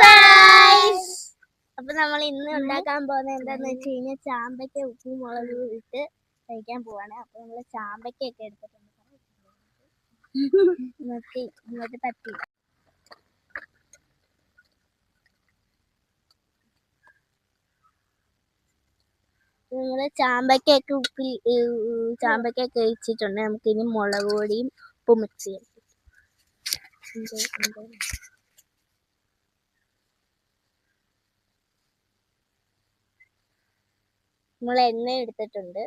Guys അപ്പൊ നമ്മൾ ഇന്ന് ഉണ്ടാക്കാൻ പോകുന്നത് എന്താന്ന് വെച്ച് കഴിഞ്ഞാൽ ചാമ്പയ്ക്ക ഉപ്പും മുളകും ഇട്ട് കഴിക്കാൻ പോവാണ്. അപ്പൊ നമ്മൾ ചാമ്പയ്ക്കൊക്കെ എടുത്തിട്ടുണ്ട്. നോക്കി ഇങ്ങോട്ട് തട്ടി. നിങ്ങൾ ചാമ്പയ്ക്കൊക്കെ ഉപ്പിൽ ചാമ്പയ്ക്കൊക്കെ വെച്ചിട്ടുണ്ട് നമുക്ക് ഇനി മുളക് പൊടിയും ഉപ്പും മിക്സ് ചെയ്യാം. നമ്മൾ എണ്ണ എടുത്തിട്ടുണ്ട്.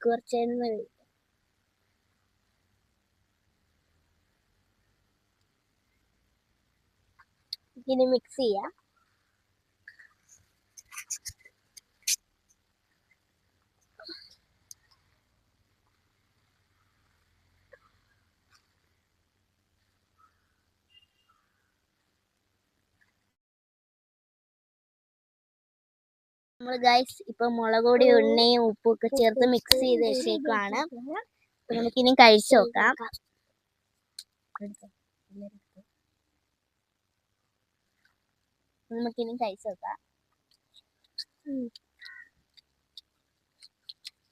കുറച്ച് എണ്ണ ഇനി മിക്സ് ചെയ്യാം. നമ്മൾ ഗൈസ് ഇപ്പൊ മുളക് പൊടി എണ്ണയും ഉപ്പും ഒക്കെ ചേർത്ത് മിക്സ് ചെയ്ത് വെച്ചേക്കാണ് നമുക്കിനി കഴിച്ചു നോക്കാം. നമുക്കിനി കഴിച്ചു നോക്കാം.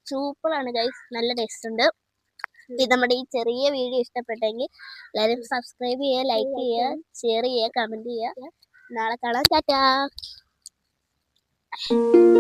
സൂപ്പറാണ് ഗൈസ് നല്ല ടേസ്റ്റ് ഉണ്ട്. നമ്മുടെ ഈ ചെറിയ വീഡിയോ ഇഷ്ടപ്പെട്ടെങ്കിൽ എല്ലാവരും സബ്സ്ക്രൈബ് ചെയ്യുക ലൈക്ക് ചെയ്യുക ഷെയർ ചെയ്യുക കമന്റ് ചെയ്യുക. നാളെ കാണാം. ടാറ്റാ. ♪